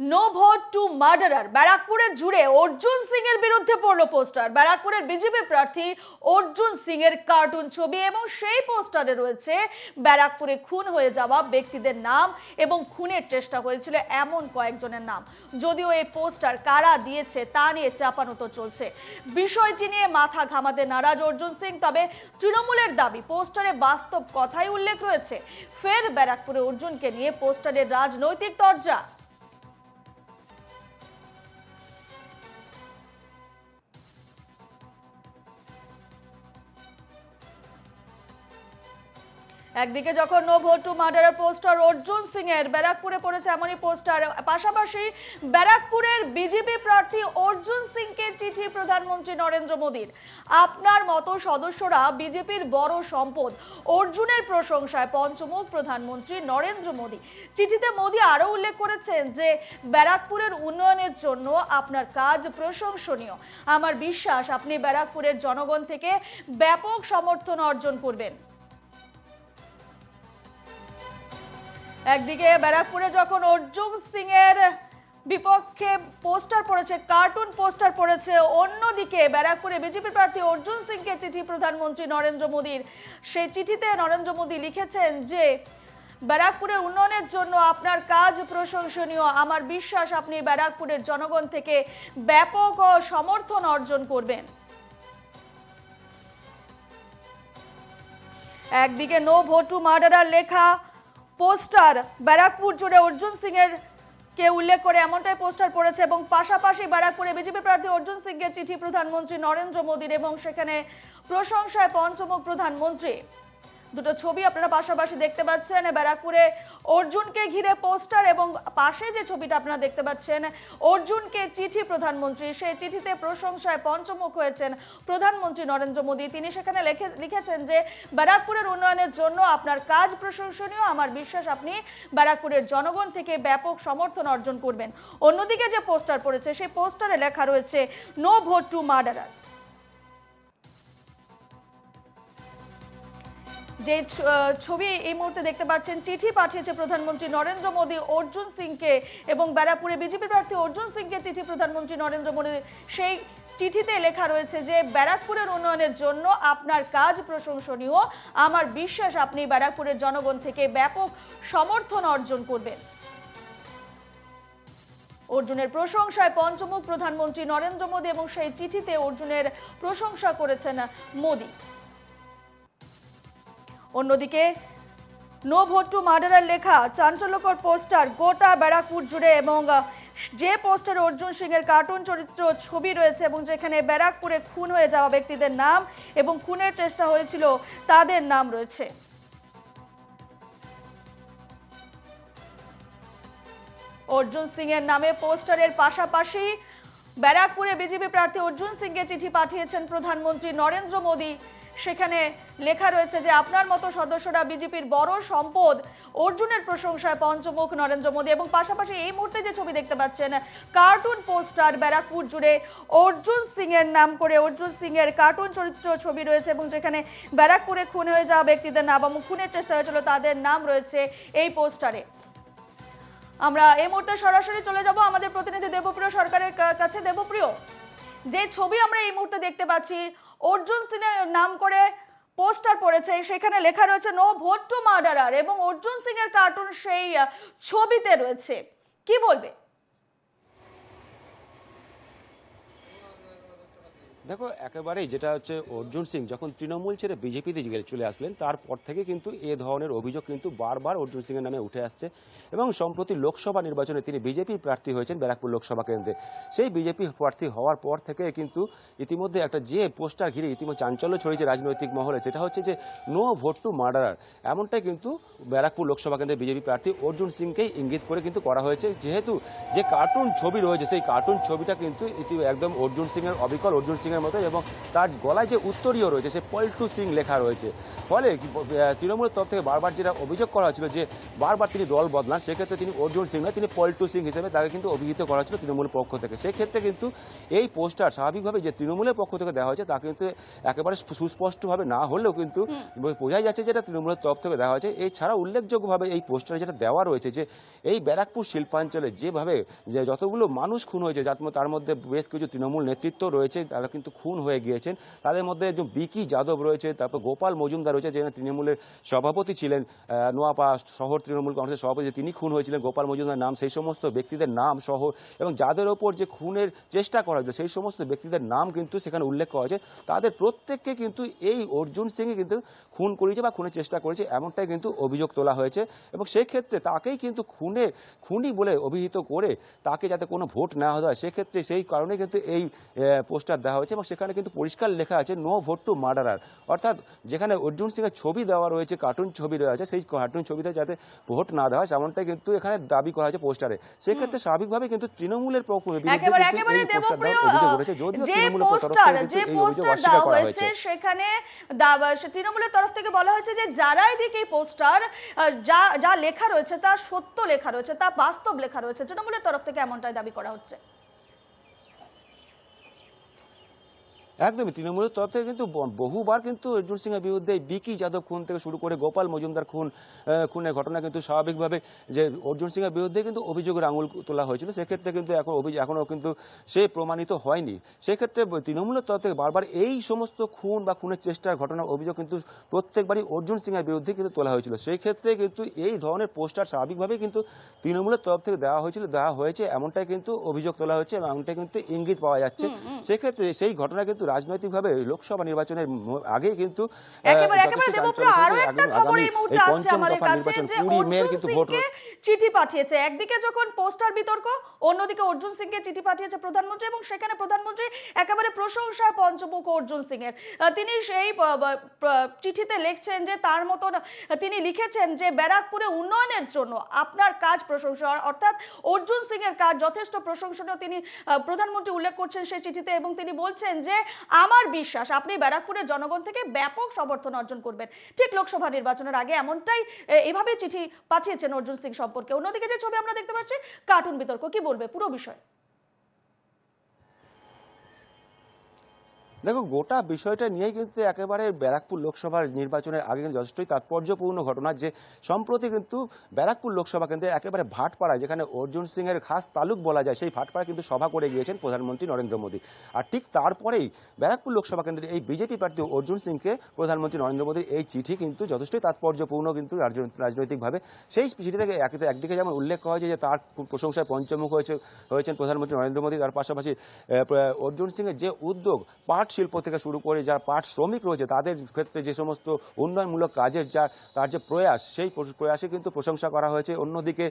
No vote to murderer ব্যারাকপুরের জুড়ে অর্জুন সিং এর বিরুদ্ধে পড়ল পোস্টার। ব্যারাকপুরের বিজেপি প্রার্থী অর্জুন সিং এর কার্টুন ছবি এবং সেই পোস্টারে রয়েছে ব্যারাকপুরে খুন হয়ে যাওয়া ব্যক্তিদের নাম এবং খুনের চেষ্টা হয়েছিল এমন কয়েকজনের নাম। যদিও এই পোস্টার কারা দিয়েছে তা নিয়ে চাপানো তো চলছে। বিষয়টি নিয়ে মাথা ঘামাতে নারাজ অর্জুন সিং, তবে তৃণমূলের দাবি, পোস্টারে বাস্তব কথাই উল্লেখ রয়েছে। ফের ব্যারাকপুরে অর্জুনকে নিয়ে পোস্টারের রাজনৈতিক তরজা একদিকে যখন নো ভোট টু মার্ডারের পোস্টার অর্জুন সিং এর ব্যারাকপুরে পড়েছে এমনই পোস্টার পাশাপাশি ব্যারাকপুরের বিজেপি প্রার্থী অর্জুন সিংকে চিঠি প্রধানমন্ত্রী নরেন্দ্র মোদীর। আপনার মতো সদস্যরা বিজেপির বড় সম্পদ। অর্জুনের প্রশংসায় পঞ্চমুখ প্রধানমন্ত্রী নরেন্দ্র মোদী। চিঠিতে মোদী আরও উল্লেখ করেছেন যে, ব্যারাকপুরের উন্নয়নের জন্য আপনার কাজ প্রশংসনীয়। আমার বিশ্বাস, আপনি ব্যারাকপুরের জনগণ থেকে ব্যাপক সমর্থন অর্জন করবেন। একদিকে ব্যারাকপুরে যখন অর্জুন সিং এর বিপক্ষে পোস্টার পড়েছে, কার্টুন পোস্টার পড়েছে, অন্যদিকে ব্যারাকপুরে বিজেপি প্রার্থী অর্জুন সিংকে চিঠি প্রধানমন্ত্রী নরেন্দ্র মোদীর। সেই চিঠিতে নরেন্দ্র মোদী লিখেছেন যে ব্যারাকপুরের উন্নয়নের জন্য আপনার কাজ প্রশংসনীয়। আমার বিশ্বাস, আপনি ব্যারাকপুরের জনগণ থেকে ব্যাপক সমর্থন অর্জন করবেন। একদিকে নো ভোট টু মার্ডারার লেখা পোস্টার ব্যারাকপুর জুড়ে অর্জুন সিং এর কে উল্লেখ করে এমনটাই পোস্টার পড়েছে এবং পাশাপাশি ব্যারাকপুরে বিজেপি প্রার্থী অর্জুন সিংকে চিঠি প্রধানমন্ত্রী নরেন্দ্র মোদীর এবং সেখানে প্রশংসায় পঞ্চমুখ প্রধানমন্ত্রী। দুটো ছবি আপনারা পাশাপাশি দেখতে পাচ্ছেন। ব্যারাকপুরে অর্জুনকে ঘিরে পোস্টার এবং পাশে যে ছবিটা আপনারা দেখতে পাচ্ছেন, অর্জুনকে চিঠি প্রধানমন্ত্রী। সেই চিঠিতে প্রশংসায় পঞ্চমুখ হয়েছেন প্রধানমন্ত্রী নরেন্দ্র মোদী। তিনি সেখানে লিখে, লিখেছেন যে, ব্যারাকপুরের উন্নয়নের জন্য আপনার কাজ প্রশংসনীয়। আমার বিশ্বাস আপনি ব্যারাকপুরের জনগণ থেকে ব্যাপক সমর্থন অর্জন করবেন। অন্যদিকে যে পোস্টার পড়েছে, সেই পোস্টারে লেখা রয়েছে, নো ভোট টু মার্ডারার। যে ছবি এই মুহূর্তে দেখতে পাচ্ছেন, চিঠি পাঠিয়েছে প্রধানমন্ত্রী নরেন্দ্র মোদী, অর্জুন সিংকে এবং ব্যারাকপুরে বিজেপি প্রার্থী অর্জুন সিংকে চিঠি প্রধানমন্ত্রী নরেন্দ্র মোদী। সেই চিঠিতে লেখা রয়েছে যে, ব্যারাকপুরের উন্নয়নের জন্য আপনার কাজ প্রশংসনীয়। আমার বিশ্বাস, আপনি ব্যারাকপুরের জনগণ থেকে ব্যাপক সমর্থন অর্জন করবেন। অর্জুনের প্রশংসায় পঞ্চমুখ প্রধানমন্ত্রী নরেন্দ্র মোদী এবং সেই চিঠিতে অর্জুনের প্রশংসা করেছেন মোদী। অন্যদিকে, নো ভোট টু মার্ডারের লেখা, চাঞ্চল্যকর পোস্টার, গোটা ব্যারাকপুর জুড়ে এবং যে পোস্টারে অর্জুন সিং এর কার্টুন চরিত্র ছবি রয়েছে এবং যেখানে ব্যারাকপুরে খুন হয়ে যাওয়া ব্যক্তিদের নাম এবং খুনের চেষ্টা হয়েছিল, তাদের নাম রয়েছে। অর্জুন সিং এর নামে পোস্টারের পাশাপাশি, ব্যারাকপুরে বিজেপি প্রার্থী অর্জুন সিংকে চিঠি পাঠিয়েছেন প্রধানমন্ত্রী নরেন্দ্র মোদী। সেখানে লেখা রয়েছে যে আপনার মতো সদস্যরা বিজেপির বড় সম্পদ অর্জুনের প্রশংসায় পঞ্চমুখ নরেন্দ্র মোদী। এবং পাশাপাশি এই মুহূর্তে যে ছবি দেখতে পাচ্ছেন, কার্টুন পোস্টার ব্যারাকপুর জুড়ে অর্জুন সিং এর নাম করে অর্জুন সিং এর কার্টুন চরিত্র ছবি রয়েছে এবং যেখানে ব্যারাকপুরে খুন হয়ে যাওয়া ব্যক্তিদের নাম এবং খুনের চেষ্টা হয়েছিল, তাদের নাম রয়েছে এই পোস্টারে। আমরা এই মুহূর্তে সরাসরি চলে যাব আমাদের প্রতিনিধি দেবপ্রিয় সরকারের কাছে। দেবপ্রিয়, যে ছবি আমরা এই মুহূর্তে দেখতে পাচ্ছি অর্জুন সিংয়ের নাম করে পোস্টার পড়েছে। সেখানে লেখা রয়েছে, নো ভোট টু মার্ডারার এবং অর্জুন সিং এর কার্টুন সেই ছবিতে রয়েছে। কি বলবে? দেখো, একেবারেই যেটা হচ্ছে অর্জুন সিং যখন তৃণমূল ছেড়ে বিজেপিতে চলে আসলেন, তারপর থেকে কিন্তু এ ধরনের অভিযোগ কিন্তু বারবার অর্জুন সিংয়ের নামে উঠে আসছে এবং সম্প্রতি লোকসভা নির্বাচনে তিনি বিজেপি প্রার্থী হয়েছেন ব্যারাকপুর লোকসভা কেন্দ্রে। সেই বিজেপি প্রার্থী হওয়ার পর থেকে কিন্তু ইতিমধ্যে একটা যে পোস্টার ঘিরে ইতিমধ্যে চাঞ্চল্য ছড়িয়েছে রাজনৈতিক মহলে, সেটা হচ্ছে যে, নো ভোট টু মার্ডারার। এমনটাই কিন্তু ব্যারাকপুর লোকসভা কেন্দ্রে বিজেপি প্রার্থী অর্জুন সিংকেই ইঙ্গিত করে কিন্তু করা হয়েছে। যেহেতু যে কার্টুন ছবি রয়েছে, সেই কার্টুন ছবিটা কিন্তু একদম অর্জুন সিংয়ের অবিকল। অর্জুন সিংয়ের সিংয়ের মতো এবং তার গলায় যে উত্তরীয় রয়েছে সে পল্টু সিং লেখা রয়েছে। ফলে তৃণমূলের তরফ থেকে বারবার যেটা অভিযোগ করা হয়েছিল যে বারবার তিনি দল বদলান সেক্ষেত্রে তিনি অর্জুন সিং নয় তিনি পল্টু সিং হিসেবে তাকে কিন্তু অভিহিত করা হয়েছিল তৃণমূলের পক্ষ থেকে। সেক্ষেত্রে কিন্তু এই পোস্টার স্বাভাবিকভাবে যে তৃণমূলের পক্ষ থেকে দেওয়া হয়েছে তা কিন্তু একেবারে সুস্পষ্টভাবে না হলেও কিন্তু বোঝাই যাচ্ছে যেটা তৃণমূলের তরফ থেকে দেওয়া হয়েছে। এছাড়া উল্লেখযোগ্যভাবে এই পোস্টারে যেটা দেওয়া রয়েছে যে এই ব্যারাকপুর শিল্পাঞ্চলে যেভাবে যে যতগুলো মানুষ খুন হয়েছে যার মধ্যে- তার মধ্যে বেশ কিছু তৃণমূল নেতৃত্ব রয়েছে তারা কিন্তু খুন হয়ে গিয়েছেন। তাদের মধ্যে একজন বিকি যাদব রয়েছে তারপর গোপাল মজুমদার রয়েছে যিনি তৃণমূলের সভাপতি ছিলেন আহ, নোয়াপাড়া শহর তৃণমূল কংগ্রেসের সভাপতি তিনি খুন হয়েছিলেন গোপাল মজুমদার নাম সেই সমস্ত ব্যক্তিদের নাম সহ এবং যাদের ওপর যে খুনের চেষ্টা করা হয়েছিল সেই সমস্ত ব্যক্তিদের নাম কিন্তু সেখানে উল্লেখ করা হয়েছে। তাদের প্রত্যেককে কিন্তু এই অর্জুন সিংই কিন্তু খুন করেছে বা খুনের চেষ্টা করেছে এমনটাই কিন্তু অভিযোগ তোলা হয়েছে। এবং সেই ক্ষেত্রে তাকেই কিন্তু খুনে খুনি বলে অভিহিত করে তাকে যাতে কোনো ভোট না হয় সেক্ষেত্রে সেই কারণে কিন্তু এই পোস্টার দেওয়া হয়েছে। এবং সেখানে কিন্তু পরিষ্কার লেখা আছে নো ভোট টু মার্ডারার অর্থাৎ যেখানে অর্জুন সিংয়ের ছবি দেওয়া রয়েছে কার্টুন ছবি রয়েছে সেই কার্টুন ছবিতে যাতে ভোট না দেওয়া হয় তেমনটাই কিন্তু এখানে দাবি করা হয়েছে পোস্টারে সেক্ষেত্রে স্বাভাবিকভাবে কিন্তু তৃণমূলের সেখানে তরফ থেকে বলা হয়েছে যে পোস্টার যা যা লেখা রয়েছে তা সত্য লেখা রয়েছে তা বাস্তব লেখা রয়েছে। তৃণমূলের তরফ থেকে এমনটাই দাবি করা হচ্ছে। একদমই। তৃণমূলের তরফ থেকে কিন্তু বহুবার কিন্তু অর্জুন সিংয়ের বিরুদ্ধে বিকি যাদব খুন থেকে শুরু করে গোপাল মজুমদার খুন খুনের ঘটনা কিন্তু স্বাভাবিকভাবে যে অর্জুন সিংয়ের বিরুদ্ধে কিন্তু অভিযোগের আঙুল তোলা হয়েছিল। সেক্ষেত্রে কিন্তু এখন অভিযোগ এখনও কিন্তু সে প্রমাণিত হয়নি। সেক্ষেত্রে তৃণমূলের তরফ থেকে বারবার এই সমস্ত খুন বা খুনের চেষ্টার ঘটনার অভিযোগ কিন্তু প্রত্যেকবারই অর্জুন সিংয়ের বিরুদ্ধে কিন্তু তোলা হয়েছিল। সেই ক্ষেত্রে কিন্তু এই ধরনের পোস্টার স্বাভাবিকভাবেই কিন্তু তৃণমূলের তরফ থেকে দেওয়া হয়েছিল দেওয়া হয়েছে এমনটাই কিন্তু অভিযোগ তোলা হয়েছে এবং এমনটাই কিন্তু ইঙ্গিত পাওয়া যাচ্ছে। সেক্ষেত্রে সেই ঘটনা কিন্তু রাজনৈতিকভাবে লোকসভা নির্বাচনের আগেই কিন্তু চিঠি পাঠিয়েছে। একদিকে যখন পোস্টার বিতর্ক অন্যদিকে অর্জুন সিংকে চিঠি পাঠিয়েছে প্রধানমন্ত্রী এবং সেখানে প্রধানমন্ত্রী একেবারে প্রশংসায় পঞ্চমুখ অর্জুন সিং এর তিনি সেই চিঠিতে লিখছেন যে তার মতন তিনি লিখেছেন যে ব্যারাকপুরে উন্নয়নের জন্য আপনার কাজ প্রশংসা অর্থাৎ অর্জুন সিং এর কাজ যথেষ্ট প্রশংসনীয়। তিনি প্রধানমন্ত্রী উল্লেখ করছেন সেই চিঠিতে এবং তিনি বলছেন যে আমার বিশ্বাস আপনি ব্যারাকপুরের জনগণ থেকে ব্যাপক সমর্থন অর্জন করবেন। ঠিক লোকসভা নির্বাচনের আগে এমনটাই এভাবে চিঠি পাঠিয়েছেন অর্জুন সিং সম্পর্কে। অন্যদিকে যে ছবি আমরা দেখতে পাচ্ছি, কার্টুন বিতর্ক। কি বলবে পুরো বিষয়? দেখো, গোটা বিষয়টা নিয়েই কিন্তু একেবারে ব্যারাকপুর লোকসভার নির্বাচনের আগে কিন্তু যথেষ্টই তাৎপর্যপূর্ণ ঘটনা যে সম্প্রতি কিন্তু ব্যারাকপুর লোকসভা কেন্দ্রে একেবারে ভাটপাড়ায়, যেখানে অর্জুন সিং এর খাস তালুক বলা যায়, সেই ভাটপাড়ায় কিন্তু সভা করে গিয়েছেন প্রধানমন্ত্রী নরেন্দ্র মোদী। আর ঠিক তারপরেই ব্যারাকপুর লোকসভা কেন্দ্রের এই বিজেপি প্রার্থী অর্জুন সিংকে প্রধানমন্ত্রী নরেন্দ্র মোদীর এই চিঠি কিন্তু যথেষ্টই তাৎপর্যপূর্ণ কিন্তু রাজনৈতিকভাবে। সেই চিঠি থেকে এক- একদিকে যেমন উল্লেখ করা হয়েছে যে তার প্রশংসায় পঞ্চমুখ হয়েছে হয়েছেন প্রধানমন্ত্রী নরেন্দ্র মোদী, তার পাশাপাশি অর্জুন সিংয়ের যে উদ্যোগ পাট শিল্প থেকে শুরু করে যারা পাট শ্রমিক রয়েছে তাদের ক্ষেত্রে যে সমস্ত উন্নয়নমূলক কাজের যা তার যে প্রয়াস সেই প্রয়াসে কিন্তু প্রশংসা করা হয়েছে। অন্যদিকে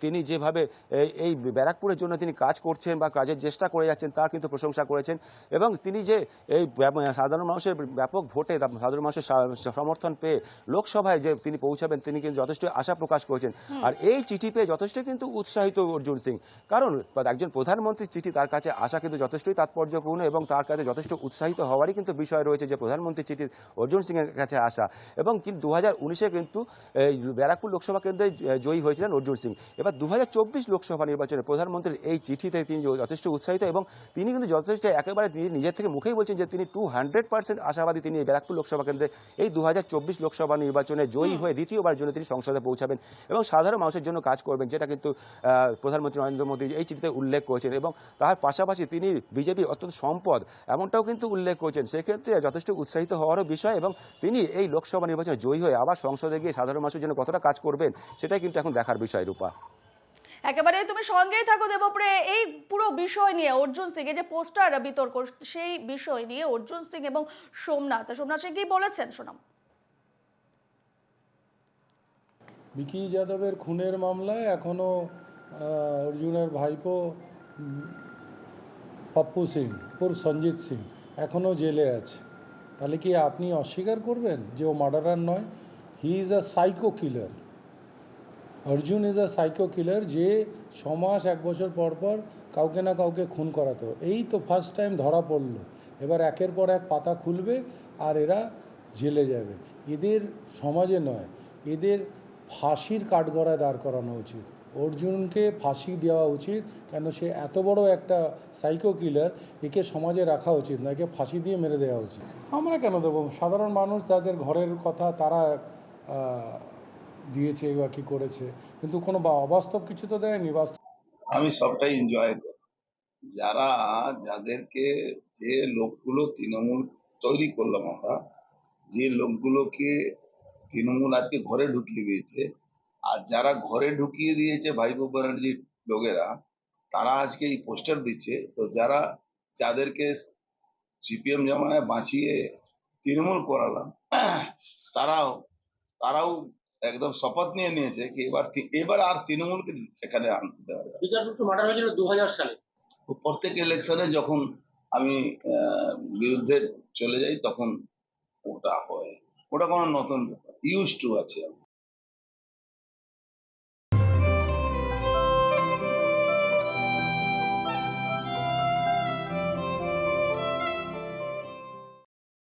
তিনি যেভাবে এই- ব্যারাকপুরের জন্য তিনি কাজ করছেন বা কাজের চেষ্টা করে যাচ্ছেন তার কিন্তু প্রশংসা করেছেন। এবং তিনি যে এই সাধারণ মানুষের ব্যাপক ভোটে সাধারণ মানুষের সমর্থন পেয়ে লোকসভায় যে তিনি পৌঁছাবেন তিনি কিন্তু যথেষ্ট আশা প্রকাশ করেছেন। আর এই চিঠি পেয়ে যথেষ্ট কিন্তু উৎসাহিত অর্জুন সিং। কারণ একজন প্রধানমন্ত্রীর চিঠি তার কাছে আসা কিন্তু যথেষ্টই তাৎপর্যপূর্ণ এবং তার কাছে যথেষ্ট উৎসাহিত হওয়ারই কিন্তু বিষয় রয়েছে যে প্রধানমন্ত্রী চিঠি অর্জুন সিংয়ের কাছে আসা। এবং কিন্তু দু হাজার উনিশে কিন্তু ব্যারাকপুর লোকসভা কেন্দ্রে জয়ী হয়েছিলেন অর্জুন সিং। এবার দু হাজার চব্বিশ লোকসভা নির্বাচনে প্রধানমন্ত্রীর এই চিঠিতে তিনি যথেষ্ট উৎসাহিত এবং তিনি কিন্তু যথেষ্ট একেবারে তিনি নিজের থেকে মুখেই বলছেন যে তিনি টু হান্ড্রেড পার্সেন্ট আশাবাদী তিনি এই ব্যারাকপুর লোকসভা কেন্দ্রে এই দু হাজার চব্বিশ লোকসভা নির্বাচনে জয়ী হয়ে দ্বিতীয়বার জন্য তিনি সংসদে পৌঁছাবেন এবং সাধারণ মানুষের জন্য কাজ করবেন যেটা কিন্তু প্রধানমন্ত্রী নরেন্দ্র মোদী এই চিঠিতে উল্লেখ করেছেন। এবং তার পাশাপাশি তিনি বিজেপি অত্যন্ত সম্পদ এমনটাও কিন্তু উল্লেখ করেছেন। সেক্ষেত্রে যথেষ্ট উৎসাহিত হওয়ারও বিষয় এবং তিনি এই লোকসভা নির্বাচনে জয়ী হয়ে আবার সংসদে গিয়ে সাধারণ মানুষের জন্য কতটা কাজ করবেন সেটাই কিন্তু এখন দেখার বিষয় রূপা। একেবারে তুমি সঙ্গেই থাকো দেবপ্রে এই পুরো বিষয় নিয়ে অর্জুন সিং যে পোস্টার বিতর্ক সেই বিষয় নিয়ে অর্জুন সিং এবং সোমনাথ। সোমনাথ সিং কি বলেছেন শোনাম বিকি যাদবের খুনের মামলায় এখনও অর্জুনের ভাইপো পাপ্পু সিং ওর সঞ্জিত সিং। এখনও জেলে আছে। তাহলে কি আপনি অস্বীকার করবেন যে ও মার্ডারার নয়? He is a psycho killer Arjun is a psycho killer যে ছ মাস এক বছর পর পর কাউকে না কাউকে খুন করাতো। এই তো ফার্স্ট টাইম ধরা পড়ল। এবার একের পর এক পাতা খুলবে আর এরা জেলে যাবে। এদের সমাজে নয়, এদের ফাঁসির কাঠগড়ায় দাঁড় করানো উচিত। অর্জুনকে ফাঁসি দেওয়া উচিত কেন সে এত বড় একটা সাইকো কিলার একে সমাজে রাখা উচিত না একে ফাঁসি দিয়ে মেরে দেওয়া উচিত। আমরা কেন দেবো? সাধারণ মানুষ তাদের ঘরের কথা তারা দিয়েছে বা কি করেছে কিন্তু কোনো বা অবাস্তব কিছু তো দেয়নি বাস্তব আমি সবটাই এনজয় করি যারা যাদেরকে যে লোকগুলো তৃণমূল তৈরি করলাম আমরা যে লোকগুলোকে তৃণমূল আজকে ঘরে ঢুকিয়ে দিয়েছে আর যারা ঘরে ঢুকিয়ে দিয়েছে ভাইপো ব্যানার্জির লোকেরা তারা আজকে এই পোস্টার দিচ্ছে। তো যারা যাদেরকে সিপিএম জমানায় বাঁচিয়ে তৃণমূল করালাম তারাও তারাও একদম শপথ নিয়ে নিয়েছে কি এবার এবার আর তৃণমূলকে এখানে আনতে দেওয়া যাবে হয়েছিল দু সালে। প্রত্যেক ইলেকশনে যখন আমি বিরুদ্ধে চলে যাই তখন ওটা হয়। ওটা কোনো নতুন ইউজ টু আছে।